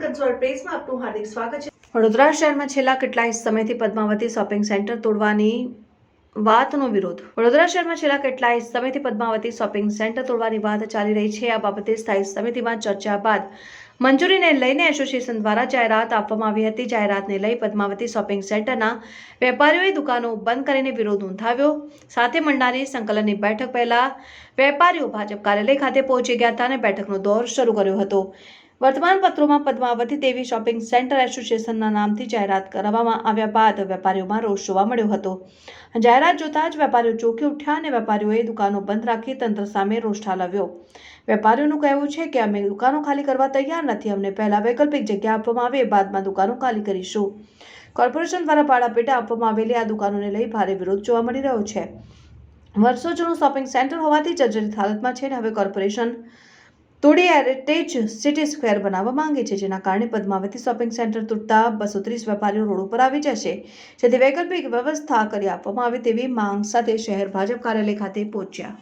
પંચોળ પ્રેસમાં આપનું હાર્દિક સ્વાગત છે. વડોદરા શહેરમાં છેલ્લા કેટલાય સમયથી પદ્માવતી શોપિંગ સેન્ટર તોડવાની વાતનો વિરોધ. વડોદરા શહેરમાં છેલ્લા કેટલાય સમયથી પદ્માવતી શોપિંગ સેન્ટર તોડવાની વાત ચાલી રહી છે. આ બાબતે સ્થાયી સમિતિમાં ચર્ચા બાદ મંજૂરીને લઈને એસોસિએશન દ્વારા જાહેરાત આપવામાં આવી હતી. જાહેરાતને લઈ પદ્માવતી શોપિંગ સેન્ટરના વેપારીઓએ દુકાનો બંધ કરીને વિરોધ નોંધાવ્યો. સાથે મળનારી સંકલનની બેઠક પહેલા વેપારીઓ ભાજપ કાર્યાલય ખાતે પહોંચી ગયા હતા અને બેઠકનો દોર શરૂ કર્યો હતો. વર્તમાન પત્રોમાં પદ્માવતી દેવી શોપિંગ સેન્ટર એસોસિએશનના નામથી જાહેરાત કરવામાં આવ્યા બાદ વેપારીઓમાં રોષ જોવા મળ્યો હતો. જાહેરાત જોતા જ વેપારીઓ ચોંકી ઉઠ્યા અને વેપારીઓએ દુકાનો બંધ રાખી તંત્ર સામે રોષ ઠાલવ્યો. વેપારીઓનું કહેવું છે કે અમે દુકાનો ખાલી કરવા તૈયાર નથી, અમને પહેલાં વૈકલ્પિક જગ્યા આપવામાં આવે, બાદમાં દુકાનો ખાલી કરીશું. કોર્પોરેશન દ્વારા ભાડાપેટા આપવામાં આવેલી આ દુકાનોને લઈ ભારે વિરોધ જોવા મળી રહ્યો છે. વર્ષો જૂનું શોપિંગ સેન્ટર હોવાથી જર્જરિત હાલતમાં છે અને હવે કોર્પોરેશન. તોડી હેરિટેજ સિટી સ્ક્વેર બનાવવા માંગે છે, જેના કારણે પદ્માવતી શોપિંગ સેન્ટર તૂટતા બસો ત્રીસ વેપારીઓ રોડ ઉપર આવી જશે. જેથી વૈકલ્પિક વ્યવસ્થા કરી આપવામાં આવે તેવી માંગ સાથે શહેર ભાજપ કાર્યાલય ખાતે પહોંચ્યા.